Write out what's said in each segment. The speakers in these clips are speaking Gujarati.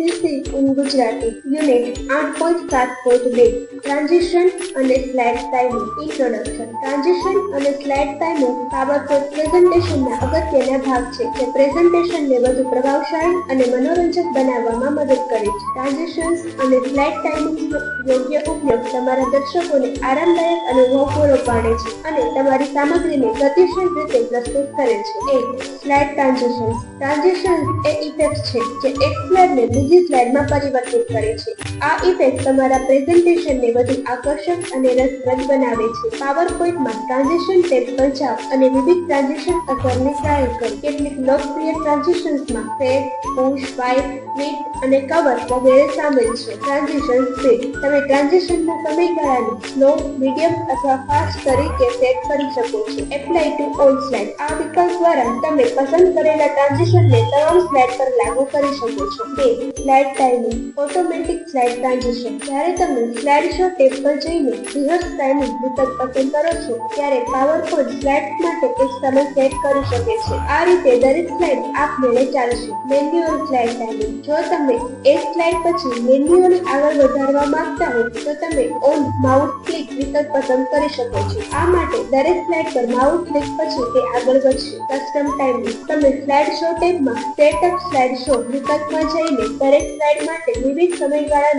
ઇન ગુજરાતી. યુનિટ આઠ પોઈન્ટ સાત પોઈન્ટ બે. ટ્રાન્ઝિશન અને સ્લાઇડ ટાઈમિંગ. ઇન્ટ્રોડક્શન ટ્રાન્ઝિશન અને સ્લાઇડ ટાઈમિંગ પાવરપોઈન્ટ પ્રેઝન્ટેશનના અગત્યના ભાગ છે, જે પ્રેઝન્ટેશનને વધુ પ્રભાવશાળી અને મનોરંજક બનાવવામાં મદદ કરે છે. ટ્રાન્ઝિશન્સ અને સ્લાઇડ ટાઈમિંગનો યોગ્ય ઉપયોગ તમારા દર્શકોને આરામદાયક અનુભવ પૂરો પાડે છે અને તમારી સામગ્રીને ગતિશીલ રીતે પ્રસ્તુત કરે છે. એક, સ્લાઇડ ટ્રાન્ઝિશન્સ. ટ્રાન્ઝિશન્સ એ ઇફેક્ટ છે, જે એક સ્લાઇડને બીજી સ્લાઇડમાં પરિવર્તિત કરે છે. આ ઇફેક્ટ તમારા પ્રેઝન્ટેશનને વધુ આકર્ષક અને રસપ્રદ બનાવે છે. પાવરપોઈન્ટમાં ટ્રાન્ઝેક્શન ટેબ પર જાઓ અને વિવિધ ટ્રાન્ઝેક્શન અસરને ટ્રાયલ કરો. કેટલીક લોકપ્રિય ટ્રાન્ઝેક્શન્સમાં ફેર પુશ વાઇપ સ્પ્લિટ અને કવર વગેરે સામેલ છે. ટ્રાન્ઝેક્શન સ્પીડ તમે ટ્રાન્ઝેક્શનના સમયગાળાને સ્લો મીડિયમ અથવા ફાસ્ટ તરીકે સેટ કરી શકો છો. એપ્લાય ટુ ઓલ સ્લાઇડ આ વિકલ્પ દ્વારા તમે પસંદ કરેલા ટ્રાન્ઝેક્શનને તમામ સ્લાઇડ પર લાગુ કરી શકો છો. બે slide timing automatic slide transition જ્યારે તમે સ્લાઇડ શો ટેબ પર જઈને રિહર્સ ટાઈમિંગ વિકલ્પ પસંદ કરો છો, ત્યારે પાવરપોઈન્ટ સ્લાઇડ્સ માટે એક સમય સેટ કરી શકે છે. આ રીતે દરેક સ્લાઇડ આપમેળે ચાલશે. મેન્યુઅલ સ્લાઇડ ટાઈમિંગ જો તમે એક સ્લાઇડ પછી મેન્યુઅલ આગળ વધારવા માંગતા હો તો તમે ઓન માઉસ ક્લિક વિકલ્પ પસંદ કરી શકો છો. આ માટે દરેક સ્લાઇડ પર માઉસ ક્લિક પછી તે આગળ વધશે. કસ્ટમ ટાઈમિંગ તમે સ્લાઇડ શો ટેબમાં સેટઅપ સ્લાઇડ શો વિકલ્પમાં જઈને દરેક સ્લાઇડ માટે વિવિધ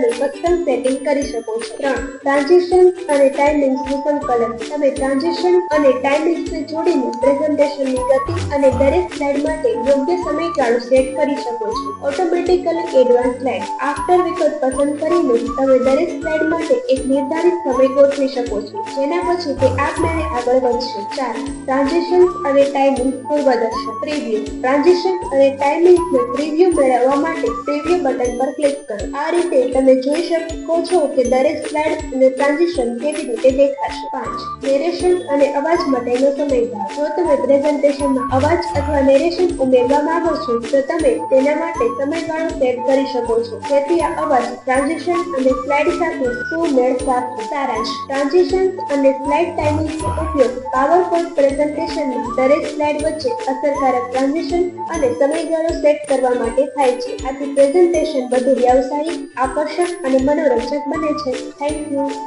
સમયગાળાનું કસ્ટમ સેટિંગ કરી શકો છો. ત્રણ ટ્રાન્ઝેક્શન અને ટાઈમિંગ્સનું સંકલન તમે ટ્રાન્ઝેક્શન અને ટાઈમિંગ્સને જોડીને પ્રેઝન્ટેશનની ગતિ અને દરેક સ્લાઇડ માટે યોગ્ય સમયગાળો સેટ કરી શકો છો. ઓટોમેટિકલી એડવાન્સ સ્લાઇડ આફ્ટર વિકલ્પ પસંદ કરીને તમે દરેક સ્લાઇડ માટે એક નિર્ધારિત સમય ગોઠવી શકો છો. જેના પછી તે આપમેળે આગળ વધશે. ચાર ટ્રાન્ઝેક્શન અને ટાઈમિંગ પૂર્વદર્શન પ્રિવ્યુ ટ્રાન્ઝેક્શન અને ટાઈમિંગ્સને પ્રિવ્યુ મેળવવા માટે પ્રિવ્યુ બટન પર ક્લિક કરો. આ રીતે તમે જોઈ શકો છો કે દરેક સ્લાઇડ અને ટ્રાન્ઝિશન કેવી રીતે દેખાશે. પાંચ નેરેશન અને અવાજ માટેનો સમયગાળો જો તમે પ્રેઝન્ટેશનમાં અવાજ અથવા નેરેશન ઉમેરવા માંગો છો, તો તમે તેના માટે સમયગાળો સેટ કરી શકો છો. જેથી આ અવાજ ટ્રાન્ઝિશન અને સ્લાઇડ સાથે સુમેળ સાધશે સારાંશ ટ્રાન્ઝિશન અને સ્લાઇડ ટાઈમિંગનો ઉપયોગ પાવરપોઈન્ટ પ્રેઝન્ટેશનમાં દરેક સ્લાઇડ વચ્ચે અસરકારક ટ્રાન્ઝિશન અને સમયગાળો સેટ કરવા માટે થાય છે. આથી પ્રેઝન્ટેશન વધુ વ્યાવસાયિક, આકર્ષક અને મનોરંજક બને છે. Thank you